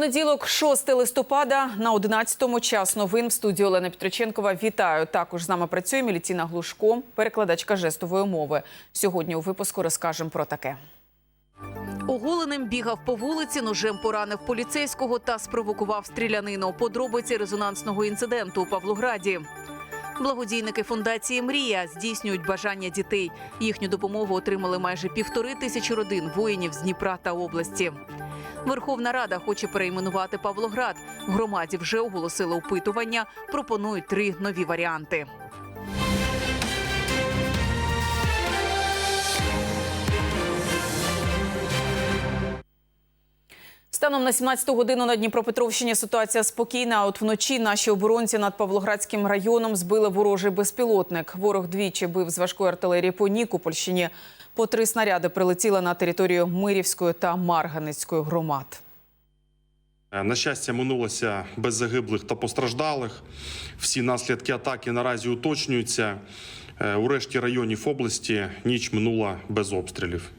понеділок, 6 листопада, на 11-му час новин в студії Олена Петриченкова. Вітаю. Також з нами працює Міліціна Глушко, перекладачка жестової мови. Сьогодні у випуску розкажемо про таке. Оголеним бігав по вулиці, ножем поранив поліцейського та спровокував стрілянину. Подробиці резонансного інциденту у Павлограді. Благодійники фундації Мрія здійснюють бажання дітей. Їхню допомогу отримали майже півтори тисячі родин воїнів з Дніпра та області. Верховна Рада хоче перейменувати Павлоград. В громаді вже оголосили опитування. Пропонують три нові варіанти. Станом на 17 годину на Дніпропетровщині ситуація спокійна. А От вночі наші оборонці над Павлоградським районом збили ворожий безпілотник. Ворог двічі бив з важкої артилерії по Нікопольщині. По три снаряди прилетіли на територію Мирівської та Марганецької громад. Е, На щастя, минулося без загиблих та постраждалих. Всі наслідки атаки наразі уточнюються. Е, У решті районів області ніч минула без обстрілів.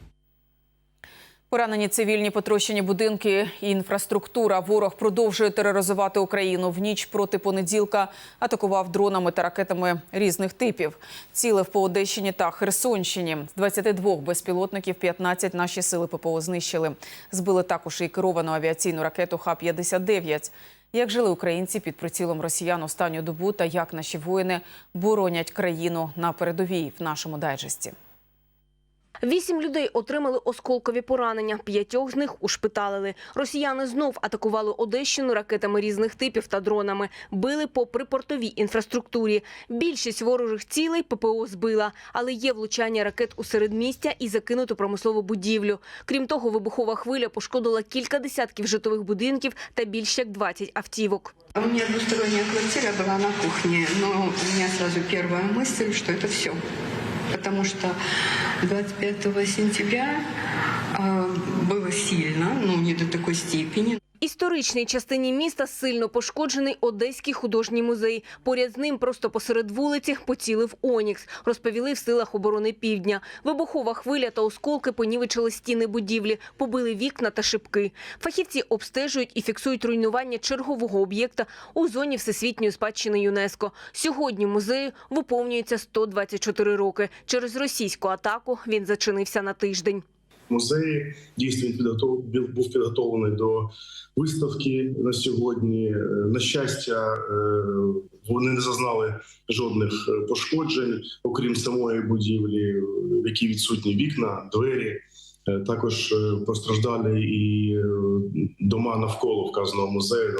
Поранені цивільні потрощені будинки і інфраструктура. Ворог продовжує тероризувати Україну. В ніч проти понеділка атакував дронами та ракетами різних типів. Цілив по Одещині та Херсонщині. З 22 безпілотників 15 наші сили ППО знищили. Збили також і керовану авіаційну ракету Х-59. Як жили українці під прицілом росіян останню добу та як наші воїни боронять країну на передовій в нашому дайджесті. Вісім людей отримали осколкові поранення. П'ятьох з них ушпиталили. Росіяни знов атакували Одещину ракетами різних типів та дронами. Били по припортовій інфраструктурі. Більшість ворожих цілей ППО збила, але є влучання ракет у середмістя і закинуту промислову будівлю. Крім того, вибухова хвиля пошкодила кілька десятків житлових будинків та більш як 20 автівок. У меня двусторонняя квартира была на кухне, но у меня сразу первая мысль, что это все. Потому что 25 сентября э, было сильно, но не до такой степени. Історичній частині міста сильно пошкоджений Одеський художній музей. Поряд з ним просто посеред вулиці поцілив Онікс, розповіли в силах оборони Півдня. Вибухова хвиля та осколки понівечили стіни будівлі, побили вікна та шибки. Фахівці обстежують і фіксують руйнування чергового об'єкта у зоні всесвітньої спадщини ЮНЕСКо. Сьогодні музею виповнюється 124 роки. Через російську атаку він зачинився на тиждень. Музеї. Дійсно, він підготов... був підготовлений до виставки на сьогодні. Е, На щастя, е, вони не зазнали жодних е, пошкоджень, окрім самої будівлі, в якій відсутні вікна, двері. Також постраждали і дома навколо вказаного музею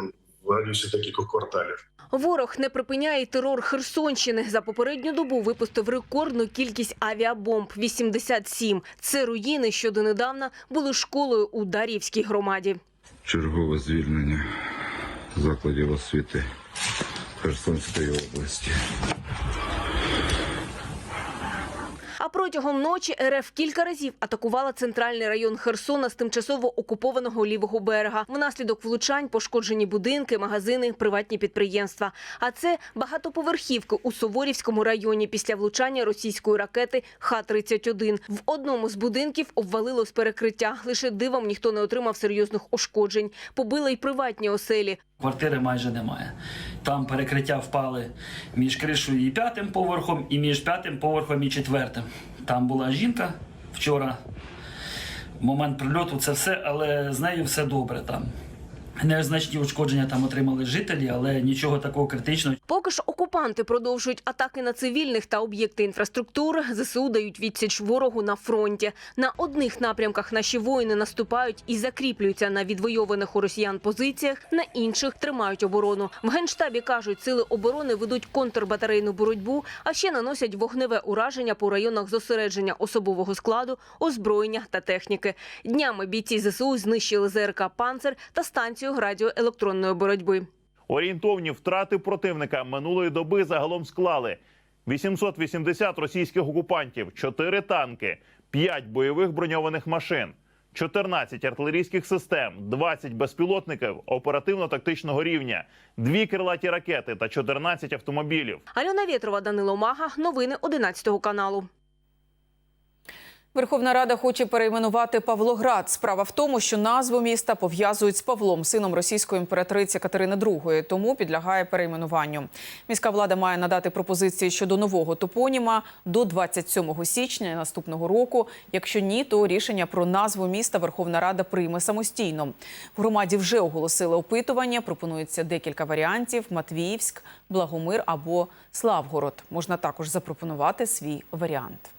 в радіусі декількох кварталів. Ворог не припиняє терор Херсонщини. За попередню добу випустив рекордну кількість авіабомб – 87. Це руїни, що донедавна були школою у Дарівській громаді. чергове звільнення закладів освіти Херсонської області. А протягом ночі РФ кілька разів атакувала центральний район Херсона з тимчасово окупованого лівого берега. Внаслідок влучань пошкоджені будинки, магазини, приватні підприємства. А це багатоповерхівки у Суворівському районі після влучання російської ракети Х-31. В одному з будинків обвалило з перекриття. Лише дивом ніхто не отримав серйозних ушкоджень. Побили й приватні оселі. Квартири майже немає. Там перекриття впали між кришою і п'ятим поверхом, і між п'ятим поверхом і четвертим. Там була жінка вчора. Момент прильоту це все, але з нею все добре там. Незначні ушкодження там отримали жителі, але нічого такого критичного. Поки ж окупанти продовжують атаки на цивільних та об'єкти інфраструктури, ЗСУ дають відсіч ворогу на фронті. На одних напрямках наші воїни наступають і закріплюються на відвойованих у росіян позиціях, на інших тримають оборону. В генштабі кажуть, сили оборони ведуть контрбатарейну боротьбу, а ще наносять вогневе ураження по районах зосередження особового складу, озброєння та техніки. Днями бійці ЗСУ знищили ЗРК «Панцер» та станцію радіоелектронної боротьби. Орієнтовні втрати противника минулої доби загалом склали 880 російських окупантів, 4 танки, 5 бойових броньованих машин, 14 артилерійських систем, 20 безпілотників оперативно-тактичного рівня, 2 крилаті ракети та 14 автомобілів. Альона Вєтрова, Данило Мага. Новини 11 каналу. Верховна Рада хоче перейменувати Павлоград. Справа в тому, що назву міста пов'язують з Павлом, сином російської імператриці Катерини II, тому підлягає перейменуванню. Міська влада має надати пропозиції щодо нового топоніма до 27 січня наступного року. Якщо ні, то рішення про назву міста Верховна Рада прийме самостійно. В громаді вже оголосили опитування. Пропонується декілька варіантів: Матвіївськ, Благомир або Славгород. Можна також запропонувати свій варіант.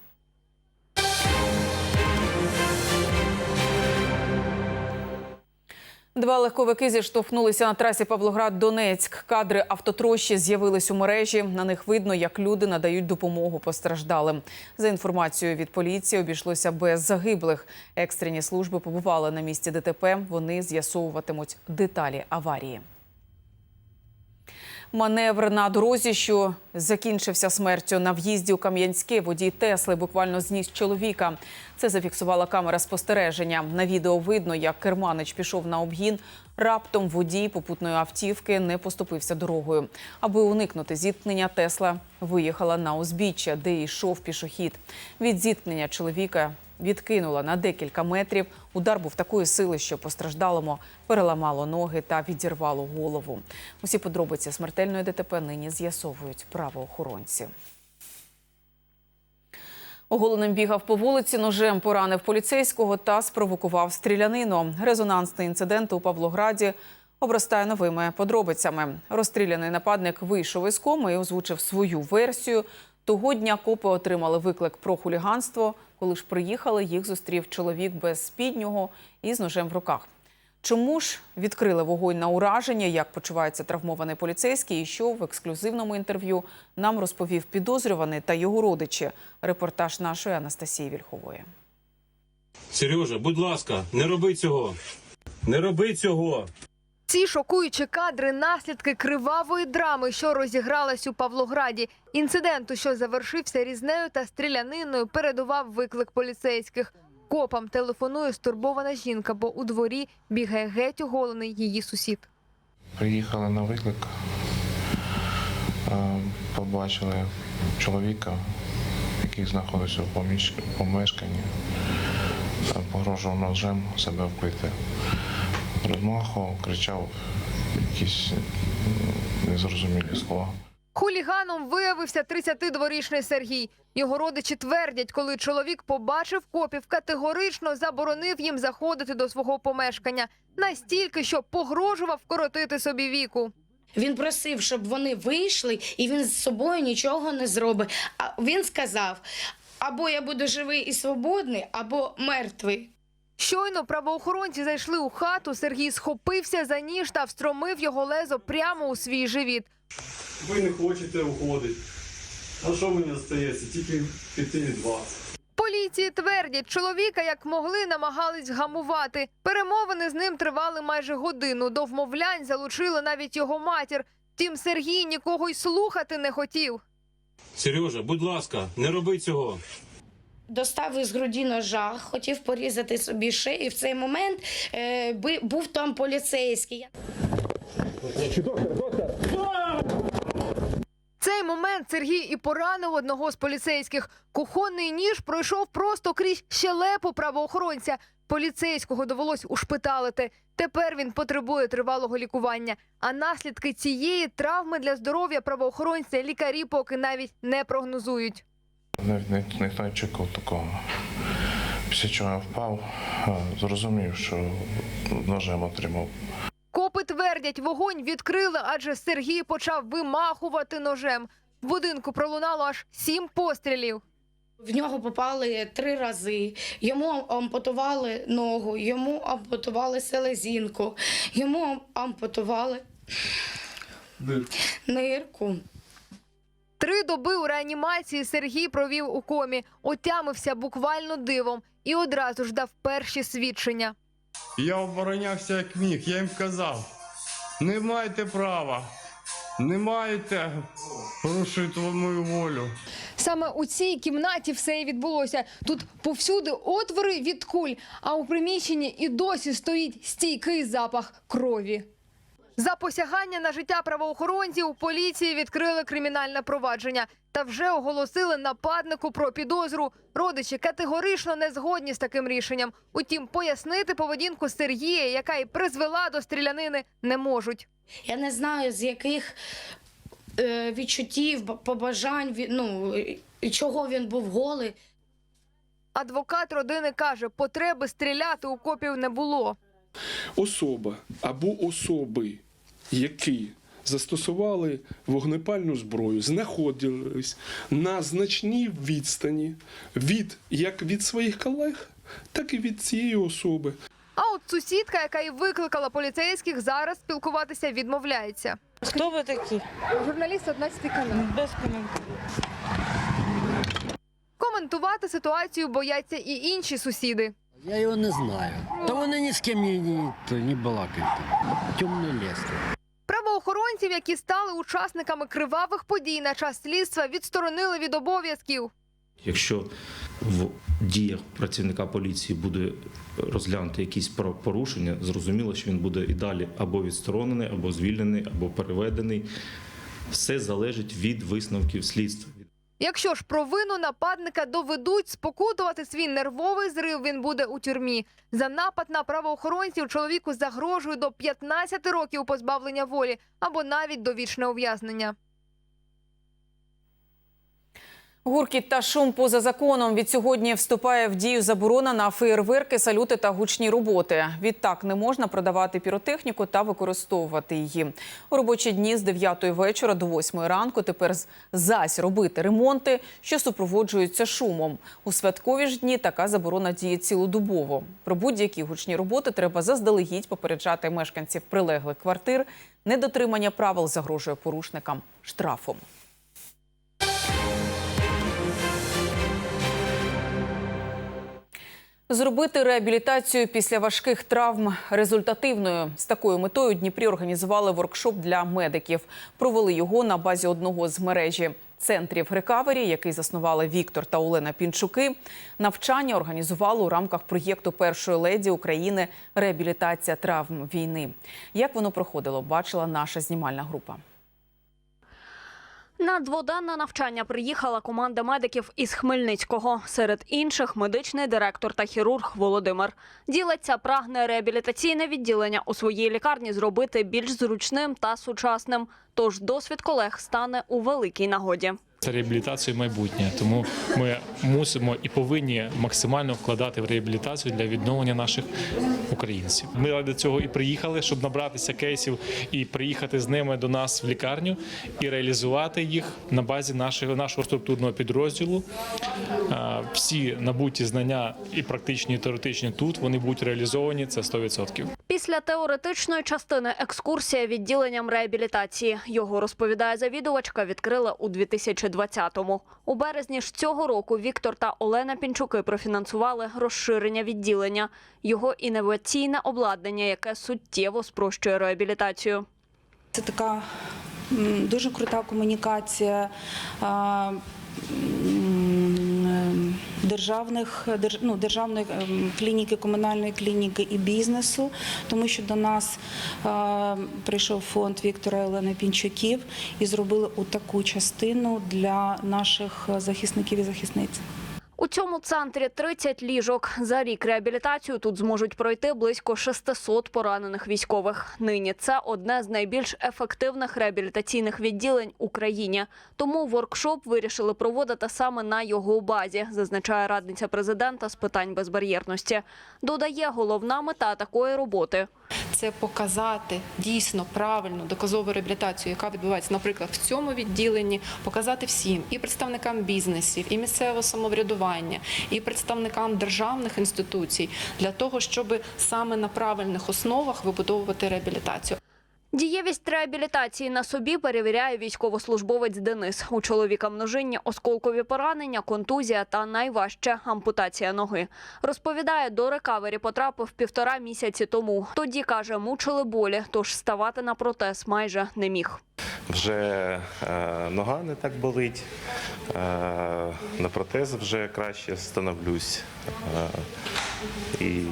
Два легковики зіштовхнулися на трасі Павлоград-Донецьк. Кадри автотрощі з'явились у мережі. На них видно, як люди надають допомогу постраждалим. За інформацією від поліції, обійшлося без загиблих. Екстрені служби побували на місці ДТП. Вони з'ясовуватимуть деталі аварії. Маневр на дорозі, що закінчився смертю на в'їзді у Кам'янське. Водій Тесли буквально зніс чоловіка. Це зафіксувала камера спостереження. На відео видно, як керманич пішов на обгін. Раптом водій попутної автівки не поступився дорогою. Аби уникнути зіткнення, Тесла виїхала на узбіччя, де йшов пішохід. Від зіткнення чоловіка відкинула на декілька метрів. Удар був такої сили, що постраждалому переламало ноги та відірвало голову. Усі подробиці смертельної ДТП нині з'ясовують правоохоронці. Оголеним бігав по вулиці, ножем поранив поліцейського та спровокував стрілянину. Резонансний інцидент у Павлограді обростає новими подробицями. Розстріляний нападник вийшов із коми і озвучив свою версію. Того дня копи отримали виклик про хуліганство. Коли ж приїхали, їх зустрів чоловік без спіднього і з ножем в руках. Чому ж відкрили вогонь на ураження, як почувається травмований поліцейський, і що в ексклюзивному інтерв'ю нам розповів підозрюваний та його родичі. Репортаж нашої Анастасії Вільхової. Сережа, будь ласка, не роби цього. Не роби цього. Ці шокуючі кадри наслідки кривавої драми, що розігралась у Павлограді. Інциденту, що завершився різнею та стріляниною, передував виклик поліцейських. Копам телефонує стурбована жінка, бо у дворі бігає геть оголений її сусід. Приїхали на виклик, побачили чоловіка, який знаходився в помешканні, погрожував ножем себе вбити. Розмахував, кричав якісь незрозумілі слова. Хуліганом виявився 32-річний Сергій. Його родичі твердять, коли чоловік побачив копів, категорично заборонив їм заходити до свого помешкання настільки, що погрожував коротити собі віку. Він просив, щоб вони вийшли, і він з собою нічого не зробить. А він сказав: або я буду живий і свободний, або мертвий. Щойно правоохоронці зайшли у хату. Сергій схопився за ніж та встромив його лезо прямо у свій живіт. Ви не хочете уходити. А що мені залишається? Тільки піти від вас. Поліції твердять, чоловіка як могли намагались вгамувати. Перемовини з ним тривали майже годину. До вмовлянь залучили навіть його матір. Втім, Сергій нікого й слухати не хотів. Сережа, будь ласка, не роби цього. Достав із груді ножа, хотів порізати собі шею. І в цей момент е, був там поліцейський. Цей момент Сергій і поранив одного з поліцейських. Кухонний ніж пройшов просто крізь щелепу правоохоронця. Поліцейського довелось ушпиталити. Тепер він потребує тривалого лікування. А наслідки цієї травми для здоров'я правоохоронця лікарі поки навіть не прогнозують. Не, не, ніхто не очікував такого. Після чого я впав, зрозумів, що ножем отримав Копи твердять, вогонь відкрили, адже Сергій почав вимахувати ножем. В будинку пролунало аж сім пострілів. В нього попали три рази. Йому ампутували ногу, йому ампутували селезінку, йому ампутували нирку. Три доби у реанімації Сергій провів у комі, отямився буквально дивом і одразу ж дав перші свідчення. Я оборонявся як міг, я їм казав. Не маєте права. Не маєте порушити мою волю. Саме у цій кімнаті все і відбулося. Тут повсюди отвори від куль, а у приміщенні і досі стоїть стійкий запах крові. За посягання на життя правоохоронців у поліції відкрили кримінальне провадження та вже оголосили нападнику про підозру. Родичі категорично не згодні з таким рішенням. Утім, пояснити поведінку Сергія, яка й призвела до стрілянини, не можуть. Я не знаю, з яких е, відчуттів, побажань, він- ну, чого він був голий. Адвокат родини каже, потреби стріляти у копів не було. особа або особи, які застосували вогнепальну зброю, знаходились на значній відстані від як від своїх колег, так і від цієї особи. А от сусідка, яка й викликала поліцейських, зараз спілкуватися відмовляється. Хто ви такі? Журналіст 11 канал. Без коментарів. Коментувати ситуацію бояться і інші сусіди. Я його не знаю. Та вони ні з ким не, не, то, не балакають. Темне ліс. Правоохоронців, які стали учасниками кривавих подій на час слідства, відсторонили від обов'язків. Якщо в діях працівника поліції буде розглянути якісь порушення, зрозуміло, що він буде і далі або відсторонений, або звільнений, або переведений. Все залежить від висновків слідства. Якщо ж провину нападника доведуть, спокутувати свій нервовий зрив він буде у тюрмі. За напад на правоохоронців чоловіку загрожує до 15 років позбавлення волі або навіть довічне ув'язнення. Гуркіт та шум поза законом від сьогодні вступає в дію заборона на феєрверки, салюти та гучні роботи. Відтак не можна продавати піротехніку та використовувати її. У робочі дні з 9 вечора до 8 ранку тепер зась робити ремонти, що супроводжуються шумом. У святкові ж дні така заборона діє цілодобово. Про будь-які гучні роботи треба заздалегідь попереджати мешканців прилеглих квартир. Недотримання правил загрожує порушникам штрафом. Зробити реабілітацію після важких травм результативною з такою метою Дніпрі організували воркшоп для медиків. Провели його на базі одного з мережі центрів рекавері, який заснували Віктор та Олена Пінчуки. Навчання організували у рамках проєкту першої леді України реабілітація травм війни. Як воно проходило, бачила наша знімальна група. На дводенне навчання приїхала команда медиків із Хмельницького. Серед інших медичний директор та хірург Володимир. Ділиться прагне реабілітаційне відділення у своїй лікарні зробити більш зручним та сучасним. Тож досвід колег стане у великій нагоді. Це реабілітація майбутнє, тому ми мусимо і повинні максимально вкладати в реабілітацію для відновлення наших українців. Ми ради цього і приїхали, щоб набратися кейсів і приїхати з ними до нас в лікарню і реалізувати їх на базі нашого нашого структурного підрозділу. Всі набуті знання і практичні, і теоретичні тут вони будуть реалізовані. Це 100%. Після теоретичної частини екскурсія відділенням реабілітації. Його розповідає завідувачка. Відкрила у 2020-му. У березні ж цього року Віктор та Олена Пінчуки профінансували розширення відділення, його інноваційне обладнання, яке суттєво спрощує реабілітацію. Це така дуже крута комунікація. Державних держ- ну, державної ем, клініки, комунальної клініки і бізнесу, тому що до нас е, прийшов фонд Віктора Олени Пінчуків і зробили таку частину для наших захисників і захисниць. У цьому центрі 30 ліжок. За рік реабілітацію тут зможуть пройти близько 600 поранених військових. Нині це одне з найбільш ефективних реабілітаційних відділень Україні. Тому воркшоп вирішили проводити саме на його базі, зазначає радниця президента з питань безбар'єрності. Додає, головна мета такої роботи це показати дійсно правильну доказову реабілітацію, яка відбувається, наприклад, в цьому відділенні, показати всім і представникам бізнесів, і місцевого самоврядування, і представникам державних інституцій для того, щоб саме на правильних основах вибудовувати реабілітацію. Дієвість реабілітації на собі перевіряє військовослужбовець Денис. У чоловіка множинні осколкові поранення, контузія та найважче ампутація ноги. Розповідає, до рекавері потрапив півтора місяці тому. Тоді каже, мучили болі, тож ставати на протез майже не міг. Вже е, нога не так болить, е, на протез вже краще становлюсь. Е, і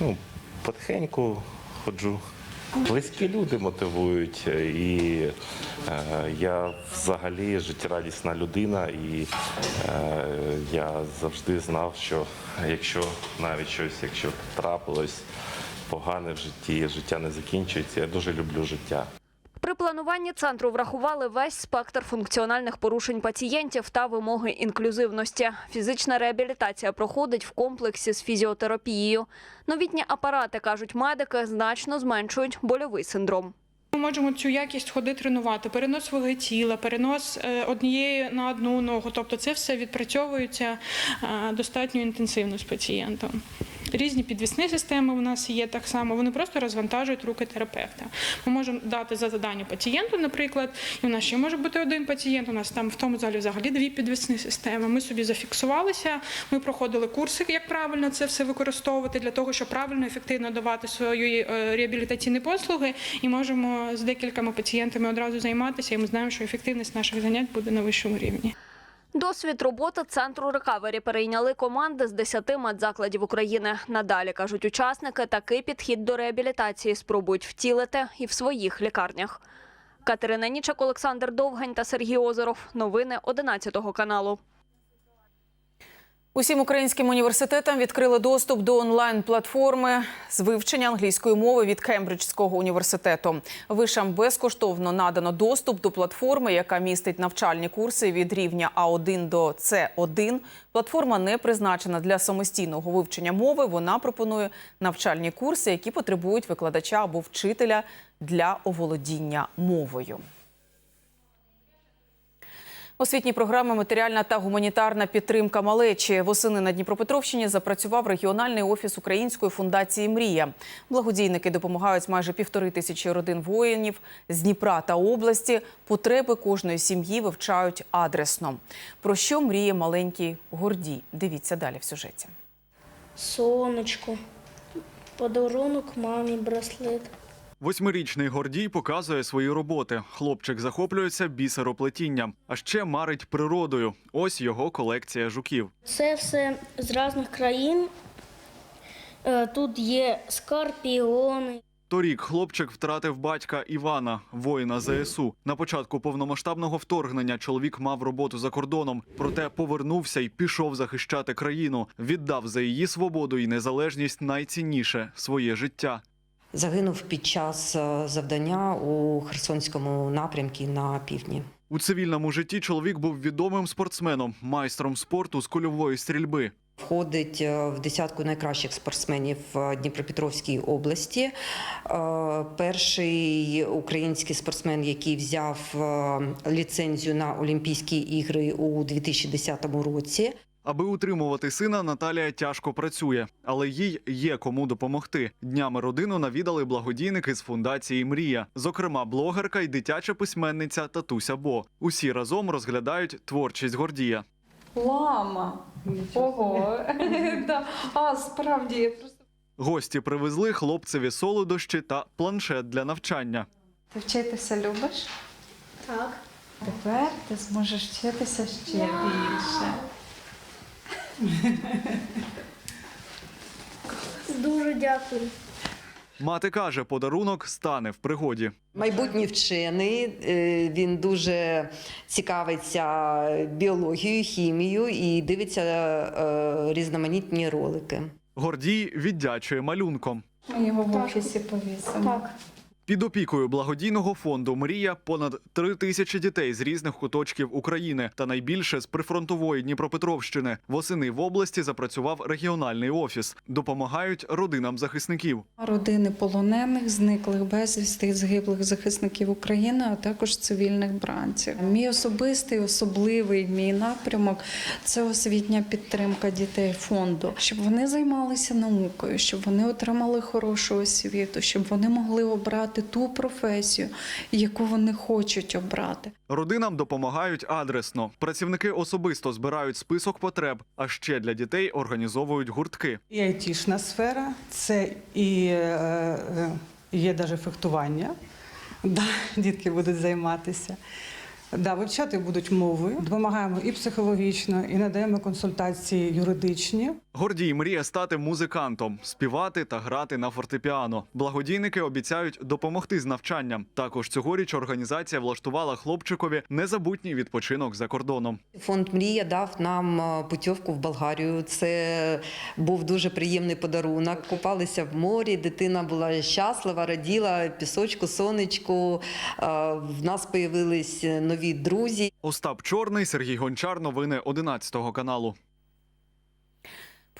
ну, потихеньку ходжу. Близькі люди мотивують, і е, я взагалі життєрадісна людина, і е, я завжди знав, що якщо навіть щось, якщо трапилось погане в житті, життя не закінчується. Я дуже люблю життя. При плануванні центру врахували весь спектр функціональних порушень пацієнтів та вимоги інклюзивності. Фізична реабілітація проходить в комплексі з фізіотерапією. Новітні апарати, кажуть медики, значно зменшують больовий синдром. Ми можемо цю якість ходи тренувати, перенос ваги тіла, перенос е, однієї на одну ногу. Тобто це все відпрацьовується е, достатньо інтенсивно з пацієнтом. Різні підвісні системи у нас є так само. Вони просто розвантажують руки терапевта. Ми можемо дати за завдання пацієнту, наприклад, і у нас ще може бути один пацієнт. У нас там в тому залі взагалі дві підвісні системи. Ми собі зафіксувалися. Ми проходили курси, як правильно це все використовувати для того, щоб правильно ефективно давати свої е, реабілітаційні послуги, і можемо з декількома пацієнтами одразу займатися. І ми знаємо, що ефективність наших занять буде на вищому рівні. Досвід роботи центру рекавері перейняли команди з 10 медзакладів України. Надалі кажуть учасники, такий підхід до реабілітації спробують втілити і в своїх лікарнях. Катерина Нічак, Олександр Довгань та Сергій Озеров. Новини 11 каналу. Усім українським університетам відкрили доступ до онлайн-платформи з вивчення англійської мови від Кембриджського університету. Вишам безкоштовно надано доступ до платформи, яка містить навчальні курси від рівня А1 до С1. Платформа не призначена для самостійного вивчення мови. Вона пропонує навчальні курси, які потребують викладача або вчителя для оволодіння мовою. Освітні програми матеріальна та гуманітарна підтримка малечі восени на Дніпропетровщині запрацював регіональний офіс Української фундації Мрія. Благодійники допомагають майже півтори тисячі родин воїнів з Дніпра та області. Потреби кожної сім'ї вивчають адресно. Про що мріє маленький Гордій? Дивіться далі в сюжеті. Сонечко, подарунок мамі браслет. Восьмирічний Гордій показує свої роботи. Хлопчик захоплюється бісероплетінням, а ще марить природою. Ось його колекція жуків. Це все з різних країн. Е, Тут є скорпіони. Торік хлопчик втратив батька Івана, воїна ЗСУ. На початку повномасштабного вторгнення чоловік мав роботу за кордоном, проте повернувся і пішов захищати країну. Віддав за її свободу і незалежність найцінніше своє життя. Загинув під час е, завдання у Херсонському напрямку на півдні. У цивільному житті чоловік був відомим спортсменом, майстром спорту з кульової стрільби. Входить е, в десятку найкращих спортсменів в Дніпропетровській області. Е, Перший український спортсмен, який взяв е, ліцензію на Олімпійські ігри у 2010 році. Аби утримувати сина, Наталія тяжко працює, але їй є кому допомогти. Днями родину навідали благодійники з фундації Мрія, зокрема, блогерка і дитяча письменниця Татуся Бо. Усі разом розглядають творчість Гордія. Лама. Ого. Да. А, справді, просто. Гості привезли хлопцеві солодощі та планшет для навчання. Ти вчитися любиш? Так. Тепер ти зможеш вчитися ще більше. Дуже дякую. Мати каже, подарунок стане в пригоді. Майбутній вчений, е, він дуже цікавиться біологією, хімією і дивиться е, різноманітні ролики. Гордій віддячує малюнком. Ми його в офісі повісимо. Так. Під опікою благодійного фонду Мрія понад три тисячі дітей з різних куточків України та найбільше з прифронтової Дніпропетровщини. Восени в області запрацював регіональний офіс. Допомагають родинам захисників. Родини полонених, зниклих безвісти, згиблих захисників України, а також цивільних бранців. Мій особистий, особливий мій напрямок це освітня підтримка дітей фонду, щоб вони займалися наукою, щоб вони отримали хорошу освіту, щоб вони могли обрати ту професію, яку вони хочуть обрати. Родинам допомагають адресно. Працівники особисто збирають список потреб, а ще для дітей організовують гуртки. І айтішна сфера, це і е, е, є навіть фехтування. Да, дітки будуть займатися. Да, вивчати будуть мови, допомагаємо і психологічно, і надаємо консультації юридичні. Гордій мріє стати музикантом, співати та грати на фортепіано. Благодійники обіцяють допомогти з навчанням. Також цьогоріч організація влаштувала хлопчикові незабутній відпочинок за кордоном. Фонд Мрія дав нам е, путівку в Болгарію. Це був дуже приємний подарунок. Купалися в морі, дитина була щаслива, раділа пісочку, сонечку. Е, В нас появились нові друзі. Остап Чорний, Сергій Гончар. Новини 11 каналу.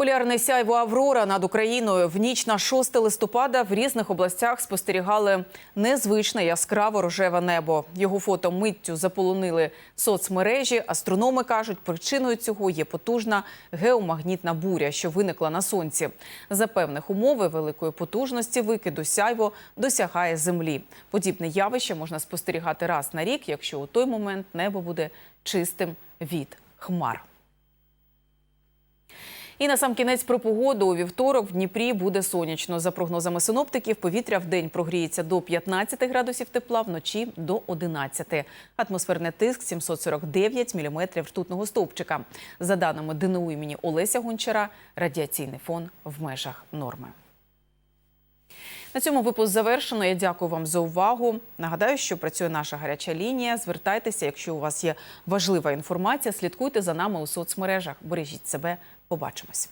Полярне сяйво Аврора над Україною в ніч на 6 листопада в різних областях спостерігали незвичне яскраво рожеве небо. Його фото миттю заполонили соцмережі. Астрономи кажуть, причиною цього є потужна геомагнітна буря, що виникла на сонці. За певних умови великої потужності викиду сяйво досягає землі. Подібне явище можна спостерігати раз на рік, якщо у той момент небо буде чистим від хмар. І на сам кінець про погоду у вівторок в Дніпрі буде сонячно. За прогнозами синоптиків, повітря в день прогріється до 15 градусів тепла, вночі до 11. Атмосферний тиск 749 міліметрів ртутного стовпчика. За даними ДНУ імені Олеся Гончара, радіаційний фон в межах норми. На цьому випуск завершено. Я дякую вам за увагу. Нагадаю, що працює наша гаряча лінія. Звертайтеся, якщо у вас є важлива інформація. Слідкуйте за нами у соцмережах. Бережіть себе. Побачимось.